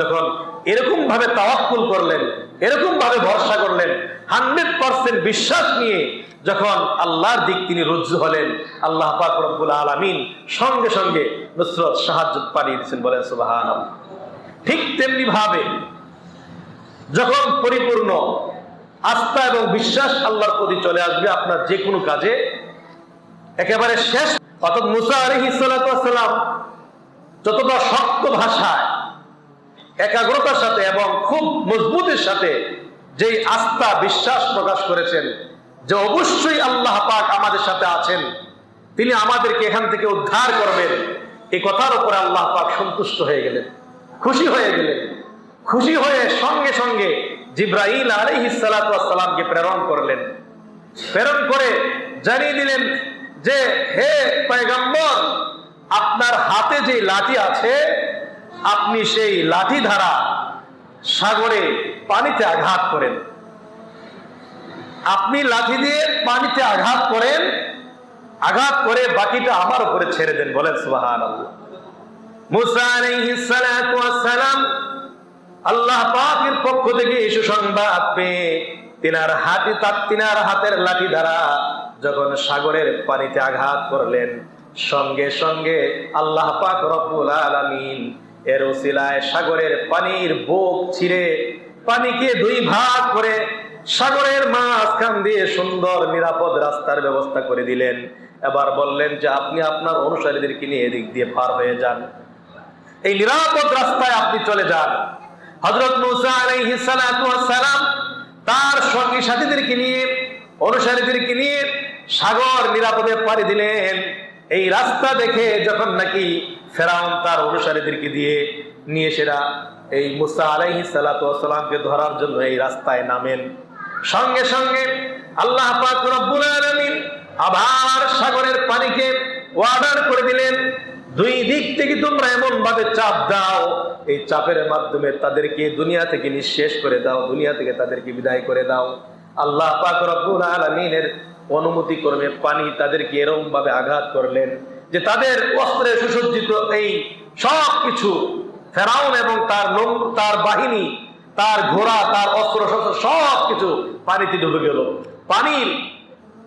যখন এরকম ভাবে তাওয়াক্কুল করলেন, এরকম ভাবে ভরসা করলেন, হান্ড্রেড পার্সেন্ট বিশ্বাস নিয়ে যখন আল্লাহর দিক তিনি হলেন, আল্লাহ আলামিন সঙ্গে সঙ্গে নুসরত সাহায্য পাঠিয়ে বলেন সুবাহান ঠিক তেমনি ভাবে যখন পরিপূর্ণ আস্থা এবং বিশ্বাস আল্লাহর প্রতি চলে আসবে আপনার যে কোনো কাজে, একেবারে শেষ, অর্থাৎ মুসা আলহি যতটা শক্ত ভাষায়, একাগ্রতার সাথে এবং খুব মজবুতের সাথে যেই আস্থা, বিশ্বাস প্রকাশ করেছেন, যে অবশ্যই আল্লাহ পাক আমাদের সাথে আছেন, তিনি আমাদেরকে এখান থেকে উদ্ধার করবেন এই কথার উপরে আল্লাহ পাক সন্তুষ্ট হয়ে গেলেন, খুশি হয়ে গেলেন। খুশি হয়ে সঙ্গে সঙ্গে জিব্রাহিল আলহিসালামকে প্রেরণ করলেন। প্রেরণ করে জানিয়ে দিলেন যে, হে পয়গম্বর আপনার হাতে যে লাঠি আছে, আপনি সেই লাঠি ধারা সাগরে পানিতে আঘাত করেন। আপনি লাঠি দিয়ে পানিতে আঘাত করেন, আঘাত করে বাকিটা আমার উপরে ছেড়ে দেন বলেন সুবাহান সালাম আল্লাহ পাকের পক্ষ থেকে সুসংবাদ পেয়ে তিনার হাতে তার তিনার হাতের লাঠি দ্বারা যখন সাগরের পানিতে আঘাত করলেন সঙ্গে সঙ্গে আল্লাহ পাক রব্বুল আলামিন এর ওসিলায় সাগরের পানির বুক ছিঁড়ে পানিকে দুই ভাগ করে সাগরের মাঝখান দিয়ে সুন্দর নিরাপদ রাস্তার ব্যবস্থা করে দিলেন। এবার বললেন যে, আপনি আপনার অনুসারীদেরকে নিয়ে এদিক দিয়ে পার হয়ে যান। এই নিরাপদ রাস্তায় আপনি চলে যান। হজরত মুসা আলাইহিস সালাম তার সঙ্গী সাথীদেরকে নিয়ে, অনুসারীদেরকে নিয়ে সাগর নিরাপদে পাড়ি দিলেন। এই রাস্তা দেখে যখন নাকি ফেরাউন তার অনুসারীদেরকে দিয়ে নিয়ে সেরা এই মুসা আলাইহিস সালাতু ওয়াস সালামকে ধরার জন্য এই রাস্তায় নামেন। সঙ্গে সঙ্গে আল্লাহ আলামিন আবার সাগরের পানিকে ওয়ার্ডার করে দিলেন। দুই দিক থেকে তোমরা এমন ভাবে চাপ দাও, এই চাপের মাধ্যমে তাদেরকে দুনিয়া থেকে নিঃশেষ করে দাও, দুনিয়া থেকে তাদেরকে বিদায় করে দাও। আল্লাহ পাক রব্বুল আলামিনের অনুমতি ক্রমে পানি তাদেরকে এরকম ভাবে আঘাত করলেন যে তাদের অস্ত্রে সুসজ্জিত এই সব কিছু ফেরাউন এবং তার লোক, তার বাহিনী, তার ঘোড়া, তার অস্ত্র শস্ত্র সব কিছু পানিতে ডুবে গেল। পানির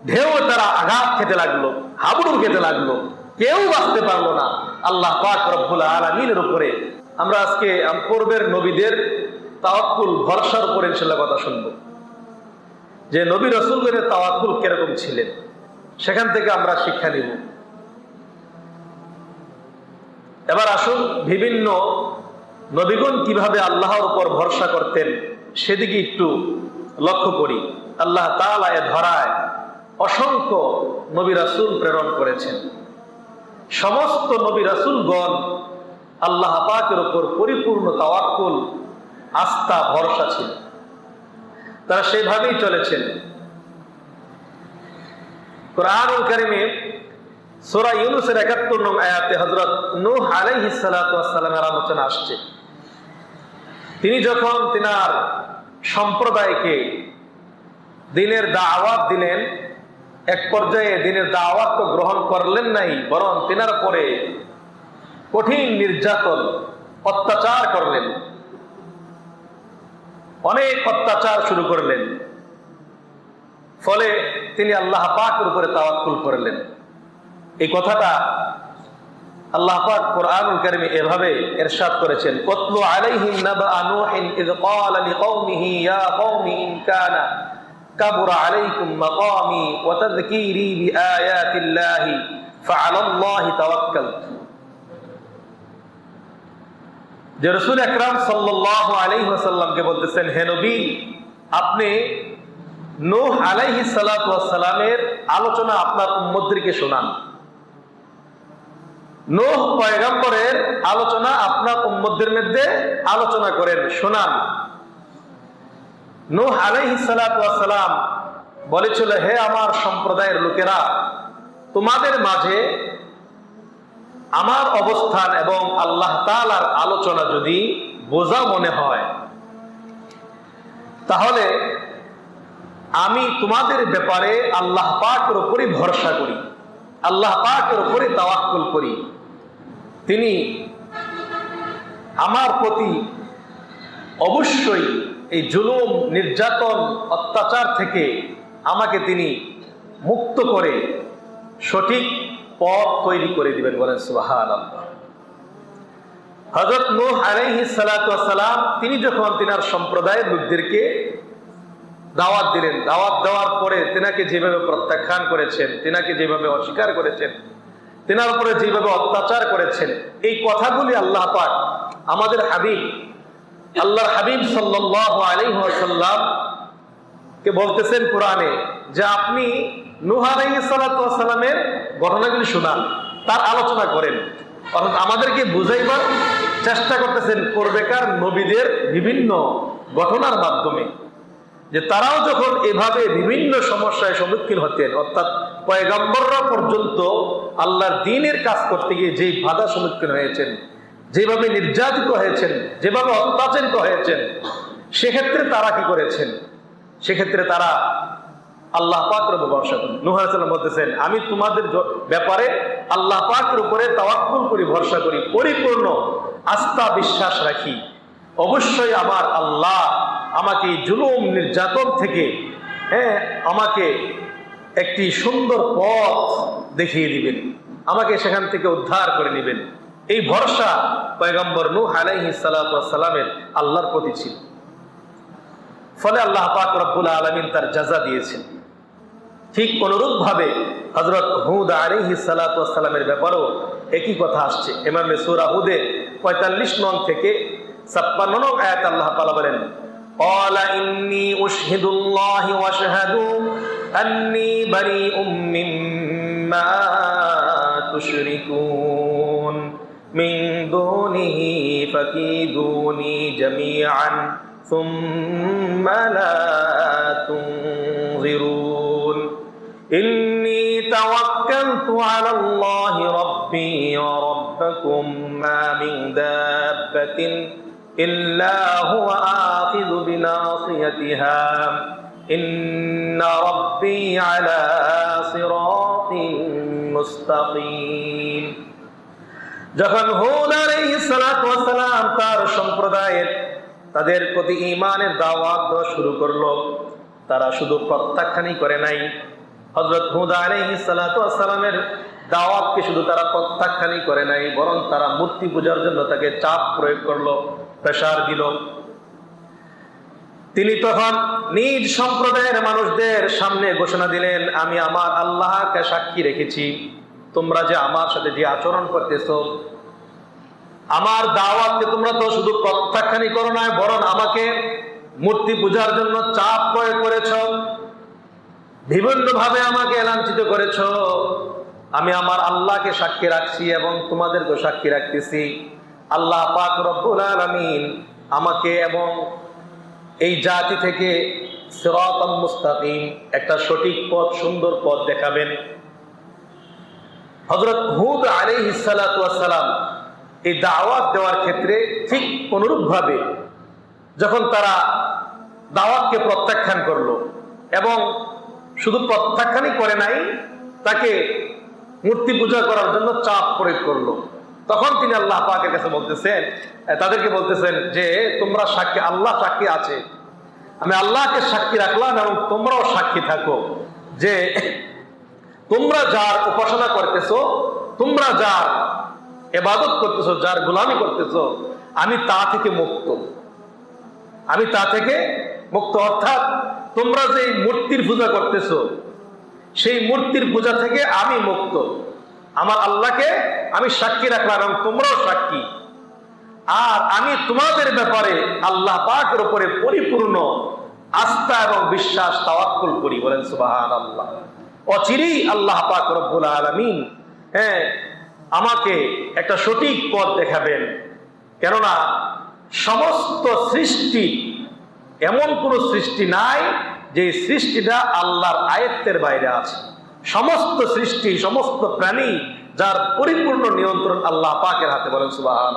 ঢেউ তারা আঘাত খেতে লাগল হাবুডুর খেতে লাগল। কেউ বাঁচতে পারল না। আল্লাহ পাক রব্বুল আলমিনের উপরে। আমরা আজকে পূর্বের নবীদের তাওয়াক্কুল ভরসার উপরে ইনশাল্লাহ কথা শুনব। যে নবী রসুলগণের তাওয়াক্কুল কীরকম ছিলেন, সেখান থেকে আমরা শিক্ষা নিব। এবার আসুন বিভিন্ন নবীগণ কীভাবে আল্লাহর উপর ভরসা করতেন, সেদিকে একটু লক্ষ্য করি। আল্লাহ তালায় ধরায় অসংখ্য নবী রাসুল প্রেরণ করেছেন। সমস্ত নবী রাসূলগণ আল্লাহ পাকের উপর পরিপূর্ণ তাওয়াক্কুল, আস্থা, ভরসা ছিল। তারা সেভাবেই চলেছেন। সূরা ইউনূসের 71 নং আয়াতে হযরত নূহ আলাইহিস সালাতু আলোচনা আসছে। তিনি যখন তিনার সম্প্রদায়কে দিনের দাওয়াত দিলেন, এক পর্যায়ে দিনের দাওয়াত তো গ্রহণ করলেন নাই, বরং তিনার পরে কঠিন নির্যাতন, অত্যাচার করলেন। অনেক অত্যাচার শুরু করলেন। ফলে তিনি আল্লাহ পাকের উপরে তাওয়াক্কুল করলেন। এই কথাটা আল্লাহ পাক কোরআনুল কারীমে এভাবে ইরশাদ করেছেন কতলু আলাইহিম নাবা নূহিন ইয ক্বালা লিকাওমিহি, ইয়া কওমি ইন কানা কাবুরা আলাইকুম মাকামি ওয়া তাযকীরি বিআয়াতিল্লাহি, ফাআলাল্লাহি তাওয়াক্কালতু যে রসুল আকরাম সাল্লাল্লাহু আলাইহি বলতেছেন, হে নবী, আপনি নূহ আলাইহি সালাতু ওয়াস সালামের আলোচনা আপনার উম্মতদেরকে শোনান। নূহ পয়গম্বরের আলোচনা আপনার উম্মতদের মধ্যে আলোচনা করেন, শোনান। নূহ আলাইহি সালাতু ওয়াস সালাম বলেছিল, হে আমার সম্প্রদায়ের লোকেরা, তোমাদের মাঝে আমার অবস্থান এবং আল্লাহ তাআলার আলোচনা যদি বোঝা মনে হয়, তাহলে আমি তোমাদের ব্যাপারে আল্লাহ পাকের উপরই ভরসা করি, আল্লাহ পাকের উপরে তাওয়াক্কুল করি। তিনি আমার প্রতি অবশ্যই এই জুলুম, নির্যাতন, অত্যাচার থেকে আমাকে তিনি মুক্ত করে সঠিক পথ তৈরি করে দিবেন বলেন সুবাহান হজরত নূহ আলাইহি সালাম তিনি যখন তিনার সম্প্রদায়ের লোকদেরকে দাওয়াত দিলেন, দাওয়াত দেওয়ার পরে তেনাকে যেভাবে প্রত্যাখ্যান করেছেন, তেনাকে যেভাবে অস্বীকার করেছেন, তেনার উপরে যেভাবে অত্যাচার করেছেন, এই কথাগুলি আল্লাহ পাক আমাদের হাবিব, আল্লাহর হাবিব সাল্লাহ আলাইসাল্লাম কে বলতেছেন কোরআনে যে আপনি নুহারাইসালামের ঘটনাগুলি শোনান, তার আলোচনা করেন। অর্থাৎ আমাদেরকে বুঝাইবার চেষ্টা করতেছেন করবেকার নবীদের বিভিন্ন ঘটনার মাধ্যমে। যে তারাও যখন এভাবে বিভিন্ন সমস্যায় সম্মুখীন হতেন, অর্থাৎ পয়গম্বররা পর্যন্ত আল্লাহর দিনের কাজ করতে গিয়ে যেই বাধা সম্মুখীন হয়েছেন, যেভাবে নির্যাতিত হয়েছেন, যেভাবে অত্যাচারিত হয়েছেন, সেক্ষেত্রে তারা কি করেছেন? সেক্ষেত্রে তারা আল্লাহ পাকের ভরসা করেন নুহাসাল্লাম বলতেছেন, আমি তোমাদের ব্যাপারে আল্লাহ পাকের উপরে তাওয়াক্কুল করি, ভরসা করি, পরিপূর্ণ আস্থা বিশ্বাস রাখি। অবশ্যই আমার আল্লাহ আমাকে জুলুম নির্যাতন থেকে হ্যাঁ আমাকে একটি সুন্দর পথ দেখিয়ে দিবেন। আমাকে সেখান থেকে উদ্ধার করে নেবেন। এই ভরসা পয়গম্বর নূহ আলাইহি সালামের আল্লাহর প্রতি ছিল। ফলে আল্লাহ পাক রব্বুল আলমিন তার জাজা দিয়েছেন ঠিক অনুরূপ ভাবে হজরত হুদ আলিহি সালামের ব্যাপারেও একই কথা আসছে এমামে সুরা হুদে পঁয়তাল্লিশ নং থেকে ছাপ্পান্ন নং আয়াত আল্লাহ তাআলা বলেন قال إني أشهد الله واشهدوا أني بريء مما تشركون من دونه فكيدوني جميعا ثم لا تنظرون إني توكلت على الله ربي وربكم ما من دابة إلا هو آخذ بناصيتها إن ربي على صراط مستقيم যখন হুদ আলাইহিস সালাতু ওয়াস সালাম তার সম্প্রদায়ের তাদের প্রতি ঈমানের দাওয়াত দেওয়া শুরু করল। তারা শুধু প্রত্যাখ্যানই করে নাই। হজরত হুদ দাওয়াতকে শুধু তারা প্রত্যাখ্যানই করে নাই, বরং তারা মূর্তি পূজার জন্য তাকে চাপ প্রয়োগ করল প্রেসার দিল। তিনি তখন নিজ সম্প্রদায়ের মানুষদের সামনে ঘোষণা দিলেন, আমি আমার আল্লাহকে সাক্ষী রেখেছি। তোমরা যে আমার সাথে যে আচরণ করতেছ আমার দাওয়াতকে তোমরা তো শুধু প্রত্যাখ্যানই করো না বরং আমাকে মূর্তি পূজার জন্য চাপ প্রয়োগ করেছ বিভিন্ন ভাবে আমাকে লাঞ্ছিত করেছ। আমি আমার আল্লাহকে সাক্ষী রাখছি এবং তোমাদেরকে সাক্ষী রাখতেছি। আল্লাহ পাক রব্বুল আলামিন আমাকে এবং এই জাতি থেকে সিরাতাম মুস্তাকিম, একটা সঠিক পথ, সুন্দর পথ দেখাবেন। হজরত হুদ ওয়াস সালাম এই দাওয়াত দেওয়ার ক্ষেত্রে ঠিক অনুরূপভাবে যখন তারা দাওয়াতকে প্রত্যাখ্যান করল এবং শুধু প্রত্যাখ্যানই করে নাই, তাকে মূর্তি পূজা করার জন্য চাপ প্রয়োগ করল। তখন তিনি আল্লাহ পাকের কাছে বলতেছেন তাদেরকে বলতেছেন যে, তোমরা সাক্ষী, আল্লাহ সাক্ষী আছে। আমি আল্লাহকে সাক্ষী রাখলাম এবং তোমরাও সাক্ষী থাকো যে, তোমরা যার উপাসনা করতেছো, তোমরা যার এবাদত করতেছো, যার গোলামি করতেছ, আমি তা থেকে মুক্ত। আমি তা থেকে মুক্ত। অর্থাৎ তোমরা যে মূর্তির পূজা করতেছো, সেই মূর্তির পূজা থেকে আমি মুক্ত। আমার আল্লাহকে আমি সাক্ষী রাখলাম এবং তোমরাও সাক্ষী। আর আমি তোমাদের ব্যাপারে আল্লাহ পাকের উপরে পরিপূর্ণ আস্থা এবং বিশ্বাস তাওয়াক্কুল করি। বলেন সুবাহান আল্লাহ অচিরেই আল্লাহ পাক রব্বুল আলামিন হ্যাঁ আমাকে একটা সঠিক পথ দেখাবেন। কেননা সমস্ত সৃষ্টি, এমন কোন সৃষ্টি নাই যে সৃষ্টিটা আল্লাহর আয়ত্তের বাইরে আছে। সমস্ত সৃষ্টি, সমস্ত প্রাণী যার পরিপূর্ণ নিয়ন্ত্রণ আল্লাহ পাকের হাতে বলেন সুবাহান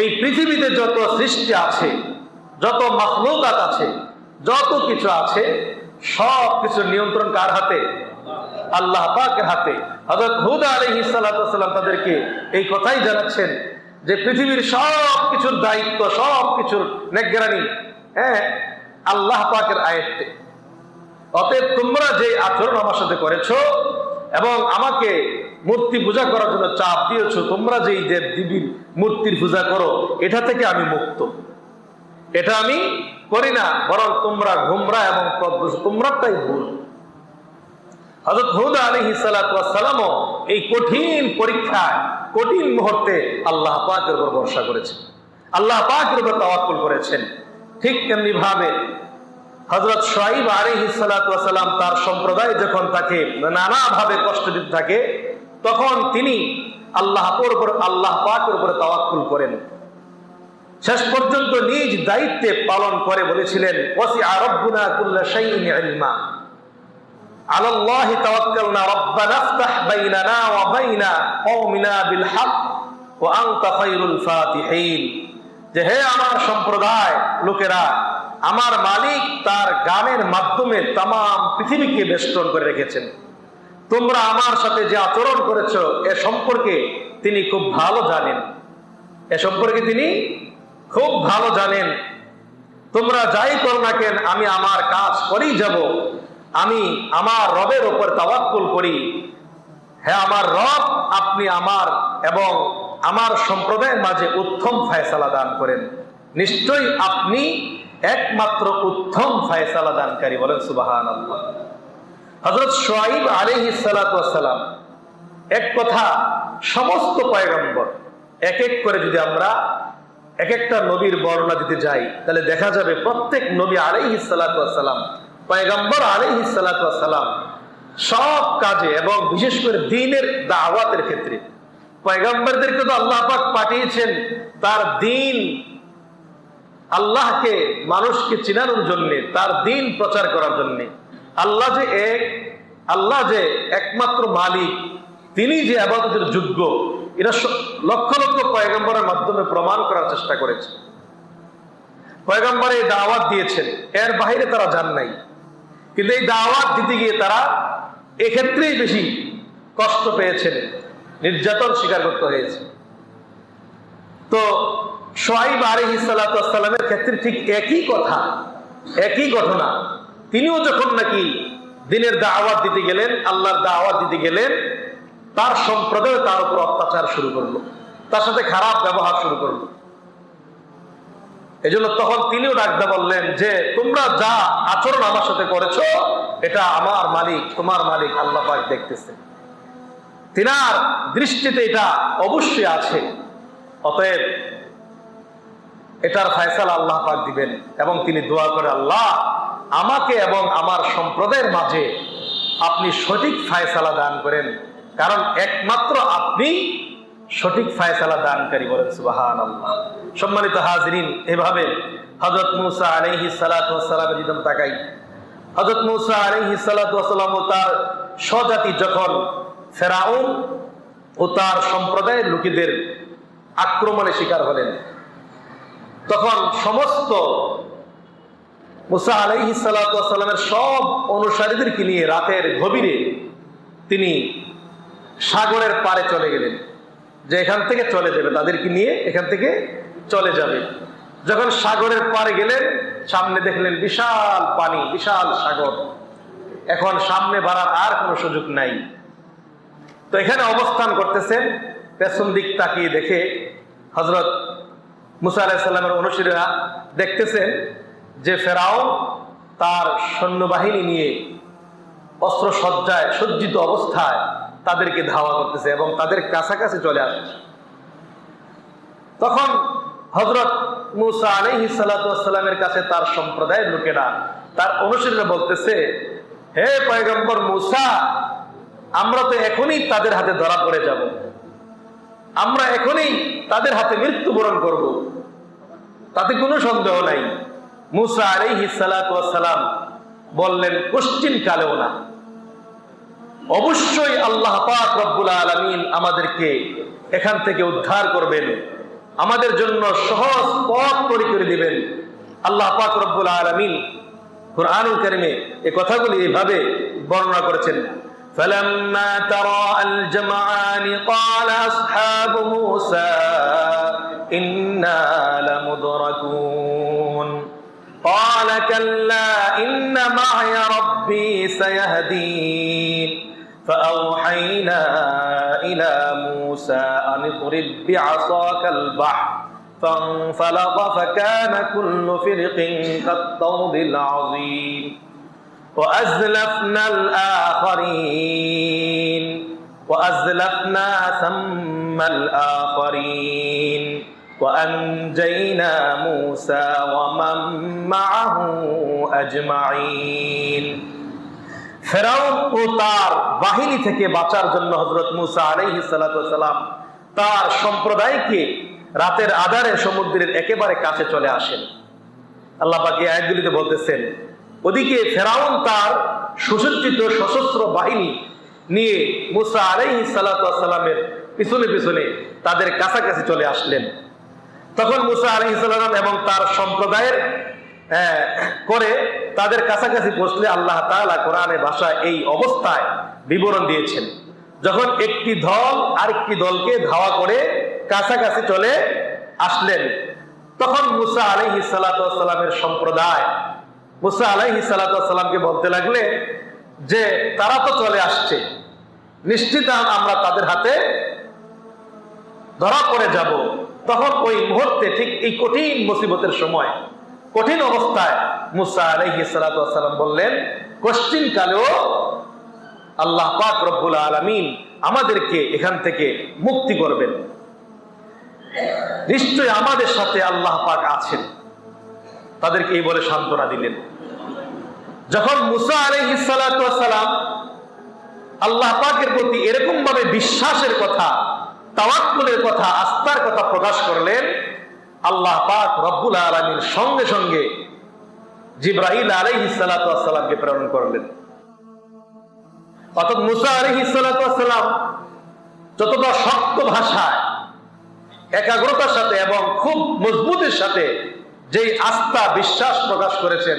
এই পৃথিবীতে যত সৃষ্টি আছে, যত মাখলুকাত আছে, যত কিছু আছে সব কিছু নিয়ন্ত্রণ কার হাতে? আল্লাহ পাকের হাতে। হযরত হুদ ওয়াস সালাম তাদেরকে এই কথাই জানাচ্ছেন যে পৃথিবীর সব কিছুর দায়িত্ব সব কিছুর নেগরানি হ্যাঁ আল্লাহ পাকের আয়ত্তে অতএব তোমরা যে আচরণ আমার সাথে করেছ এবং আমাকে মূর্তি পূজা করার জন্য চাপ দিয়েছ, তোমরা যেই দেব দেবীর মূর্তির পূজা করো, এটা থেকে আমি মুক্ত। এটা আমি করি না, বরং তোমরা ঘুমরা এবং তোমরাটাই ভুল। হজরত হুদা আলী সালামও এই কঠিন পরীক্ষায়, কঠিন মুহূর্তে আল্লাহ পাকের উপর ভরসা করেছেন। আল্লাহ পাকের উপর তাওয়াক্কুল করেছেন। ঠিক তেমনি ভাবে হজরত সোয়াইব আলী সালাম তার সম্প্রদায় যখন তাকে নানাভাবে কষ্ট দিতে থাকে, তখন তিনি আল্লাহ উপর, আল্লাহ পাকের উপরে তাওয়াক্কুল করেন। শেষ পর্যন্ত নিজ দায়িত্বে পালন করে বলেছিলেন ওসি আরব্বুনা কুল্লা শাইইন ইলমা। على الله توكلنا ربنا افتح بيننا وبين قومنا بالحق وانت خير الفاتحين যে হে আমার সম্প্রদায় লোকেরা আমার মালিক তার গানের মাধ্যমে তাম পৃথিবীকে বেষ্টন করে রেখেছেন তোমরা আমার সাথে যে আচরণ করেছো এ সম্পর্কে তিনি খুব ভালো জানেন এ সম্পর্কে তিনি খুব ভালো জানেন তোমরা যাই করো না কেন আমি আমার কাজ করেই যাব আমি আমার রবের ওপর তাওয়াক্কুল করি। হ্যাঁ আমার রব, আপনি আমার এবং আমার সম্প্রদায়ের মাঝে উত্তম ফায়সালা দান করেন। নিশ্চয়ই আপনি একমাত্র উত্তম ফায়সালা দানকারী বলেন সুবাহান হজরত সোয়াইব আলহি সালাম এক কথা সমস্ত পয়গম্বর এক এক করে যদি আমরা এক একটা নবীর বর্ণনা দিতে যাই, তাহলে দেখা যাবে প্রত্যেক নবী আলাইহি সালাম পয়গম্বর আলাইহি সালাম সব কাজে এবং বিশেষ করে দিনের দাওয়াতের ক্ষেত্রে পয়গম্বরদেরকে তো আল্লাহ পাক পাঠিয়েছেন, তার দিন আল্লাহকে, মানুষকে চিনানোর জন্য, তার দিন প্রচার করার জন্য। আল্লাহ যে এক, আল্লাহ যে একমাত্র মালিক, তিনি যে আবাদতের যোগ্য এটা লক্ষ লক্ষ পয়গম্বরের মাধ্যমে প্রমাণ করার চেষ্টা করেছে। পয়গম্বর দাওয়াত দিয়েছেন, এর বাইরে তারা যান নাই। কিন্তু এই দাওয়াত দিতে গিয়ে তারা এক্ষেত্রেই বেশি কষ্ট পেয়েছেন নির্যাতন স্বীকার করতে হয়েছে। তো সোহাইব আলহি সালামের ক্ষেত্রে ঠিক একই কথা, একই ঘটনা। তিনিও যখন নাকি দিনের দাওয়াত দিতে গেলেন, আল্লাহর দাওয়াত দিতে গেলেন, তার সম্প্রদায় তার উপর অত্যাচার শুরু করল, তার সাথে খারাপ ব্যবহার শুরু করল। এজন্য তখন তিনিও ডাকতে বললেন যে, তোমরা যা আচরণ আমার সাথে করেছ, এটা আমার মালিক, তোমার মালিক আল্লাহ পাক দেখতেছে। তিনার দৃষ্টিতে এটা অবশ্যই আছে। অতএব এটার ফায়সালা আল্লাহ পাক দিবেন এবং তিনি দোয়া করে, আল্লাহ, আমাকে এবং আমার সম্প্রদায়ের মাঝে আপনি সঠিক ফায়সালা দান করেন। কারণ একমাত্র আপনি সঠিক ফায়সালা দানকারী বলেন সুবাহান আল্লাহ সম্মানিত হাজরিন, এভাবে হজরত মুসা আলহি সালাতামের দিদম তাকাই। হজরত মুসা আলহি সালাতাম ও তার স্বজাতি যখন ফেরাউন ও তার সম্প্রদায়ের লোকেদের আক্রমণে শিকার হলেন, তখন সমস্ত মুসা আলহি সালাতামের সব অনুসারীদেরকে নিয়ে রাতের গভীরে তিনি সাগরের পারে চলে গেলেন। যে এখান থেকে চলে যাবে, তাদেরকে নিয়ে এখান থেকে চলে যাবে। যখন সাগরের পারে গেলেন, সামনে দেখলেন বিশাল পানি, বিশাল সাগর। এখন সামনে বাড়ার আর কোনো সুযোগ নাই। তো এখানে অবস্থান করতেছেন, পেছন দিক তাকিয়ে দেখে হজরত মুসা আলাহিসাল্লামের অনুসারীরা দেখতেছেন যে ফেরাও তার সৈন্যবাহিনী নিয়ে অস্ত্র সজ্জায় সজ্জিত অবস্থায় তাদেরকে ধাওয়া করতেছে এবং তাদের কাছাকাছি চলে আসছে তখন হজরত মুসা আলহি সালাতামের কাছে তার সম্প্রদায়ের লোকেরা তার অনুসারীরা বলতেছে, হে পয়গম্বর মুসা, আমরা তো এখনই তাদের হাতে ধরা পড়ে যাব। আমরা এখনই তাদের হাতে মৃত্যুবরণ করব। তাতে কোনো সন্দেহ নাই। মুসা আলহি সালাতাম বললেন পশ্চিম কালেও না। অবশ্যই আল্লাহ পাক রব্বুল আলমিন আমাদেরকে এখান থেকে উদ্ধার করবেন আমাদের জন্য সহজ পথ তৈরি করে দিবেন আল্লাহ পাক রব্বুল আলমিন কোরআনুল কারিমে এই কথাগুলি এইভাবে বর্ণনা করেছেন فلما ترى الجمعان قال أصحاب موسى إنا لمدركون قال كلا إن معي ربي سيهدين فأوحينا إلى موسى أن اضرب بعصاك البحر فانفلق فكان كل فرق كالطود العظيم وأزلفنا الآخرين وأزلفنا ثم الآخرين وأنجينا موسى ومن معه أجمعين ফেরাউন ও তার বাহিনী থেকে বাঁচার জন্য হজরত মুসা আলাইহি সালাম তার সম্প্রদায়কে রাতের আধারে সমুদ্রের একেবারে কাছে চলে আসেন। আল্লাহ পাকি আয়াতগুলিতে বলতেছেন ওদিকে ফেরাউন তার সুসজ্জিত সশস্ত্র বাহিনী নিয়ে মুসা আলাইহি সালামের পিছনে পিছনে তাদের কাছাকাছি চলে আসলেন। তখন মুসা আলাইহি সালাম এবং তার সম্প্রদায়ের আহ, করে তাদের কাছাকাছি বসলে আল্লাহ তাআলা কোরআনে ভাষায় এই অবস্থায় বিবরণ দিয়েছেন। যখন একটি দল আরেকটি দলকে ধাওয়া করে কাছাকাছি চলে আসলেন, তখন মুসা আলাইহি সালামের সম্প্রদায়, মুসা আলাইহি সালামকে বলতে লাগলে যে, তারা তো চলে আসছে। নিশ্চিত আমরা তাদের হাতে ধরা পড়ে যাব। তখন ওই মুহূর্তে ঠিক এই কঠিন মুসিবতের সময় কঠিন অবস্থায় মুসা আলাইহি সালাম বললেন, কশ্চিন কালেও আল্লাহ পাক রব্বুল আলামিন আমাদেরকে এখান থেকে মুক্তি করবেন। নিশ্চয় আমাদের সাথে আল্লাহ পাক আছেন। তাদেরকে এই বলে সান্ত্বনা দিলেন। যখন মুসা সালাতু সালাম আল্লাহ পাকের প্রতি এরকম ভাবে বিশ্বাসের কথা, তাওয়াক্কুলের কথা, আস্থার কথা প্রকাশ করলেন আল্লাহ পাক রব্বুল আলমীর সঙ্গে সঙ্গে জিব্রাহিল আলাইহিস সালাতু প্রেরণ করলেন। অর্থাৎ মুসা আলাইহিস সালাতু যতটা শক্ত ভাষায়, একাগ্রতার সাথে এবং খুব মজবুতের সাথে যেই আস্থা, বিশ্বাস প্রকাশ করেছেন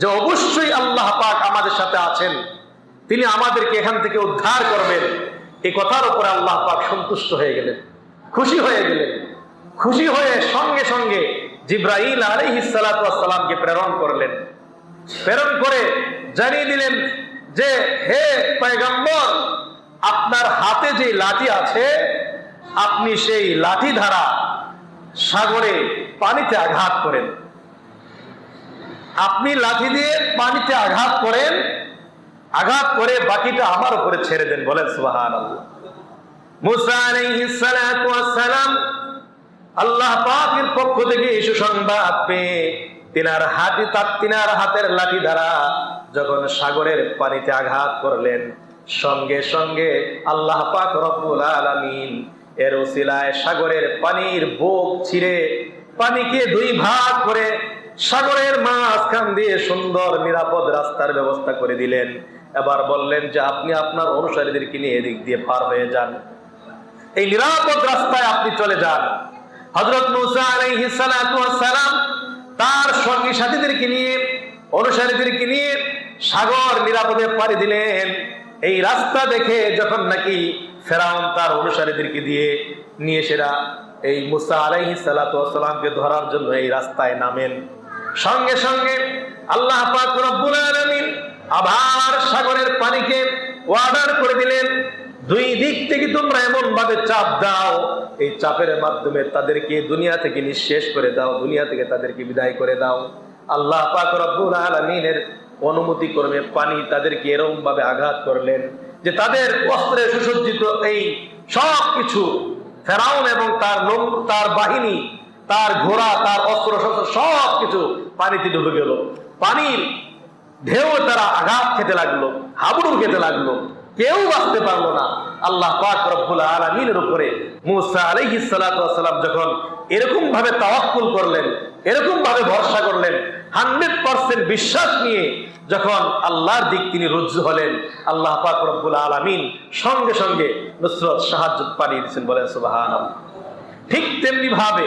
যে অবশ্যই আল্লাহ পাক আমাদের সাথে আছেন, তিনি আমাদেরকে এখান থেকে উদ্ধার করবেন এই কথার উপরে আল্লাহ পাক সন্তুষ্ট হয়ে গেলেন, খুশি হয়ে গেলেন। খুশি হয়ে সঙ্গে সঙ্গে জিব্রাহিল আলাইহিস সালামকে প্রেরণ করলেন। প্রেরণ করে জানিয়ে দিলেন যে, হে পয়গম্বর, আপনার হাতে যে লাঠি আছে, আপনি সেই লাঠি ধারা সাগরে পানিতে আঘাত করেন। আপনি লাঠি দিয়ে পানিতে আঘাত করেন, আঘাত করে বাকিটা আমার উপরে ছেড়ে দেন বলেন সালাম আল্লাহ পাকের পক্ষ থেকে এই সুসংবাদ পেয়ে তিনার হাতি তার তিনার হাতের লাঠি দ্বারা যখন সাগরের পানিতে আঘাত করলেন, সঙ্গে সঙ্গে আল্লাহ পাক রব্বুল আলামিন এর ওসিলায় সাগরের পানির বুক ছিঁড়ে পানিকে দুই ভাগ করে সাগরের মাঝখান দিয়ে সুন্দর নিরাপদ রাস্তার ব্যবস্থা করে দিলেন। এবার বললেন যে, আপনি আপনার অনুসারীদেরকে নিয়ে এদিক দিয়ে পার হয়ে যান। এই নিরাপদ রাস্তায় আপনি চলে যান। হজরত মুসা ওয়াস সালাম তার সঙ্গী সাথীদেরকে নিয়ে, অনুসারীদেরকে নিয়ে সাগর নিরাপদে পাড়ি দিলেন। এই রাস্তা দেখে যখন নাকি ফেরাউন তার অনুসারীদেরকে দিয়ে নিয়ে সেরা এই মুসা আলাইহিস সালাতু ওয়াস সালামকে ধরার জন্য এই রাস্তায় নামেন। সঙ্গে সঙ্গে আল্লাহ পাক রব্বুল আলামিন আবার সাগরের পানিকে ওয়ার্ডার করে দিলেন। দুই দিক থেকে তোমরা এমন ভাবে চাপ দাও, এই চাপের মাধ্যমে তাদেরকে দুনিয়া থেকে নিঃশেষ করে দাও, দুনিয়া থেকে তাদেরকে বিদায় করে দাও। আল্লাহ পাক আলামিনের অনুমতি ক্রমে পানি তাদেরকে এরকম ভাবে আঘাত করলেন যে তাদের অস্ত্রে সুসজ্জিত এই সব কিছু ফেরাউন এবং তার লোক তার বাহিনী, তার ঘোড়া, তার অস্ত্র শস্ত্র সব কিছু পানিতে ডুবে গেল। পানির ঢেউ তারা আঘাত খেতে লাগল হাবুড়ু খেতে লাগল। কেউ বাঁচতে পারল না। আল্লাহ পাক রব্বুল আলামিনের উপরে মুসা ওয়াস সালাম যখন এরকম ভাবে তাওয়াক্কুল করলেন এরকম ভাবে ভরসা করলেন, হান্ড্রেড পার্সেন্ট বিশ্বাস নিয়ে যখন আল্লাহর দিক তিনি রুজু হলেন, আল্লাহ পাক রব্বুল আলামিন সঙ্গে সঙ্গে নুসরত সাহায্য পাঠিয়ে দিয়েছেন, বলেন সুবহানাল্লাহ। ঠিক তেমনি ভাবে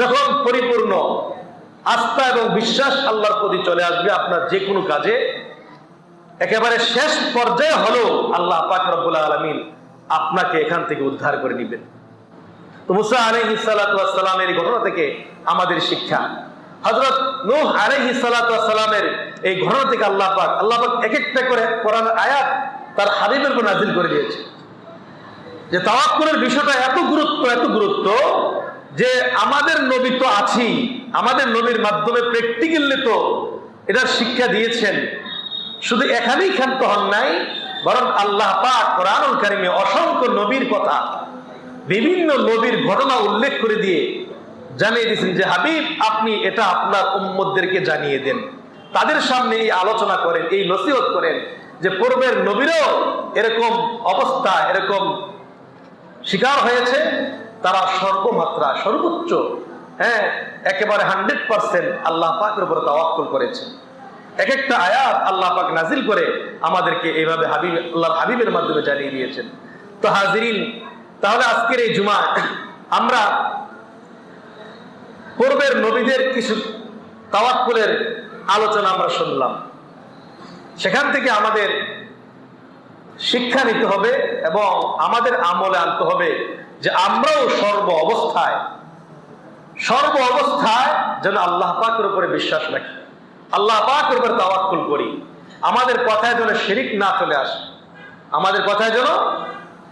যখন পরিপূর্ণ আস্থা এবং বিশ্বাস আল্লাহর প্রতি চলে আসবে, আপনার যে কোনো কাজে একেবারে শেষ পর্যায়ে হলো আল্লাহ পাক রব্বুল আলমিন আপনাকে এখান থেকে উদ্ধার করে নিবেন তো মুসা আলহি সালাতামের এই ঘটনা থেকে আমাদের শিক্ষা। হজরত নূহ আলহি সালাতামের এই ঘটনা থেকে আল্লাহ পাক আল্লাহ পাক এক একটা করে কোরআন আয়াত তার হাবিবের উপর নাজিল করে দিয়েছে। যে তাওয়াক্কুলের বিষয়টা এত গুরুত্ব এত গুরুত্ব যে আমাদের নবী তো আছি আমাদের নবীর মাধ্যমে প্র্যাকটিক্যালি তো এটার শিক্ষা দিয়েছেন। শুধু এখানেই ক্ষান্ত হন নাই, বরং আল্লাহ পাক কোরআনুল কারিমে অসংখ্য নবীর কথা, বিভিন্ন নবীর ঘটনা উল্লেখ করে দিয়ে জানিয়ে দিয়েছেন যে, হাবিব, আপনি এটা আপনার উম্মতদেরকে জানিয়ে দেন। তাদের সামনে এই আলোচনা করেন, এই নসিহত করেন যে, পূর্বের নবীরও এরকম অবস্থা, এরকম শিকার হয়েছে। তারা সর্বমাত্রা, সর্বোচ্চ হ্যাঁ একেবারে হান্ড্রেড পার্সেন্ট আল্লাহ পাকের উপর তাওয়াক্কুল করেছে। এক একটা আয়াত আল্লাহ পাক নাজিল করে আমাদেরকে এইভাবে হাবিব আল্লাহ হাবিবের মাধ্যমে জানিয়ে দিয়েছেন। তো হাজিরিন, তাহলে আজকের এই জুমা আমরা পূর্বের নবীদের কিছু তাওয়াক্কুলের আলোচনা আমরা শুনলাম। সেখান থেকে আমাদের শিক্ষা নিতে হবে এবং আমাদের আমলে আনতে হবে যে আমরাও সর্ব অবস্থায় সর্ব অবস্থায় যেন আল্লাহ পাকের উপরে বিশ্বাস রাখি। আল্লাহ পাকের উপরে তাওয়াক্কুল করি। আমাদের কথায় যেন শিরিক না চলে আসে। আমাদের কথায় যেন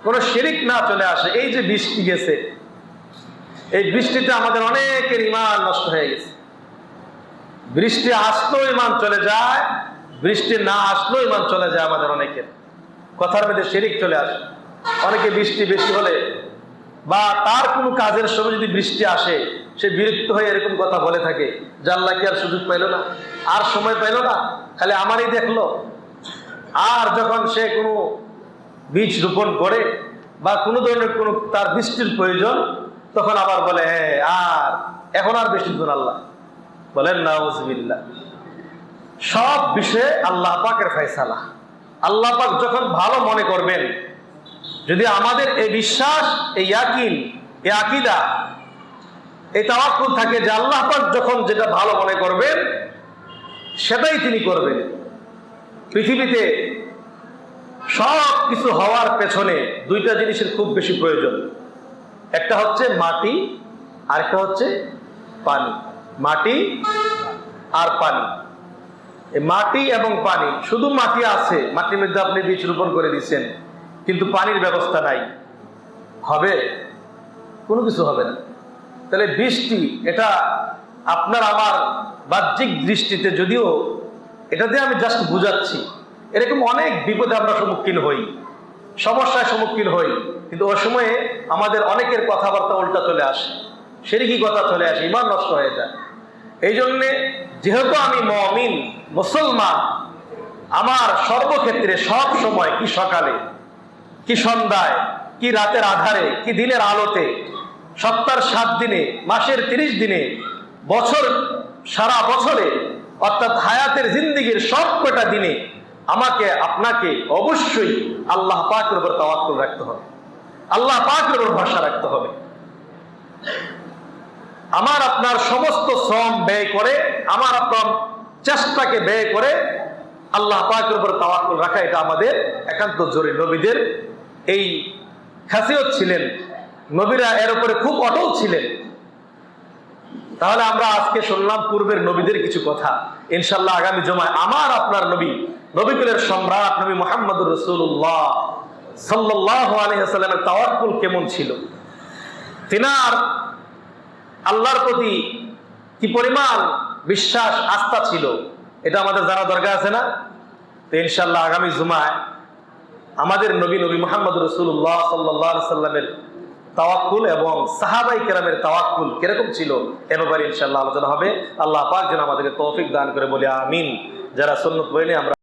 কোনো শিরিক না চলে আসে। এই যে বৃষ্টি গেছে, এই বৃষ্টিতে আমাদের অনেকের ইমান নষ্ট হয়ে গেছে। বৃষ্টি আসলেও ইমান চলে যায়, বৃষ্টি না আসলেও ইমান চলে যায় আমাদের অনেকের। কথার মধ্যে শিরিক চলে আসে। অনেকে বৃষ্টি বেশি হলে বা তার কোনো কাজের সময় যদি বৃষ্টি আসে, সে বিরক্ত হয়ে এরকম কথা বলে থাকে, জানলা কি আর সুযোগ পাইল না? আর সময় পাইল না? খালি আমারই দেখল। আর যখন সে কোনো বীজ রোপণ করে বা কোনো ধরনের কোনো তার বৃষ্টির প্রয়োজন, তখন আবার বলে হ্যাঁ আর এখন আর বৃষ্টি দিন আল্লাহ। বলেন না সব বিষয়ে আল্লাহ পাকের ফয়সালা। আল্লাহ পাক যখন ভালো মনে করবেন যদি আমাদের এই বিশ্বাস, এই ইয়াকিন, এই আকিদা, এই তাওয়াক্কুল থাকে যে আল্লাহ পাক যখন যেটা ভালো মনে করবেন, সেটাই তিনি করবেন। পৃথিবীতে সব কিছু হওয়ার পেছনে দুইটা জিনিসের খুব বেশি প্রয়োজন। একটা হচ্ছে মাটি আর একটা হচ্ছে পানি। মাটি আর পানি। মাটি এবং পানি, শুধু মাটি আছে, মাটির মধ্যে আপনি বীজ রোপণ করে দিচ্ছেন। কিন্তু পানির ব্যবস্থা নাই। হবে? কোনো কিছু হবে না। তাহলে বৃষ্টি, এটা আপনার আমার বাহ্যিক দৃষ্টিতে যদিও এটা দিয়ে আমি জাস্ট বুঝাচ্ছি, এরকম অনেক বিপদে আমরা সম্মুখীন হই, সমস্যার সম্মুখীন হই, কিন্তু ওই সময়ে আমাদের অনেকের কথাবার্তা উল্টা চলে আসে সেরকম কথা চলে আসে, ইমান নষ্ট হয়ে যায়। এই জন্যে যেহেতু আমি মমিন, মুসলমান, আমার সর্বক্ষেত্রে সব সময় কি সকালে কি সন্ধ্যায়, কি রাতের আধারে, কি দিনের আলোতে সপ্তাহের সাত দিনে, মাসের তিরিশ দিনে, বছর, সারা বছরে, অর্থাৎ হায়াতের জিন্দিগির সব কটা দিনে আমাকে, আপনাকে অবশ্যই আল্লাহ পাকের উপর তাওয়াক্কুল রাখতে হবে। আল্লাহ পাকের উপর ভরসা রাখতে হবে। আমার আপনার সমস্ত শ্রম ব্যয় করে, আমার আপনার চেষ্টাকে ব্যয় করে আল্লাহ পাকের উপর তাওয়াক্কুল রাখা, এটা আমাদের একান্ত জরুরি। নবীদের এই খাসিয়ত ছিলেন, নবীরা এর উপরে খুব অটল ছিলেন। তাহলে আমরা আজকে শুনলাম পূর্বের নবীদের কিছু কথা। ইনশাল্লাহ আগামী জমায় আমার আপনার নবী, নবীকুলের সম্রাট নবী মোহাম্মদ রসুল্লাহ সাল্লাহ আলহিহাস্লামের তাওয়াক্কুল কেমন ছিল? তিনার আল্লাহর প্রতি কি পরিমাণ বিশ্বাস, আস্থা ছিল? এটা আমাদের জানা দরকার আছে না? তো ইনশাল্লাহ আগামী জুমায় আমাদের নবী নবী মোহাম্মদ রসুল্লাহ সাল্লাহ সাল্লামের তাওয়াক্কুল এবং সাহাবাই কেরামের তাওয়াক্কুল কীরকম ছিল, এ ব্যাপারে ইনশাল্লাহ আলোচনা হবে। আল্লাহ পাক যেন আমাদেরকে তৌফিক দান করে বলে, আমিন। যারা সন্ন্যত বইলে আমরা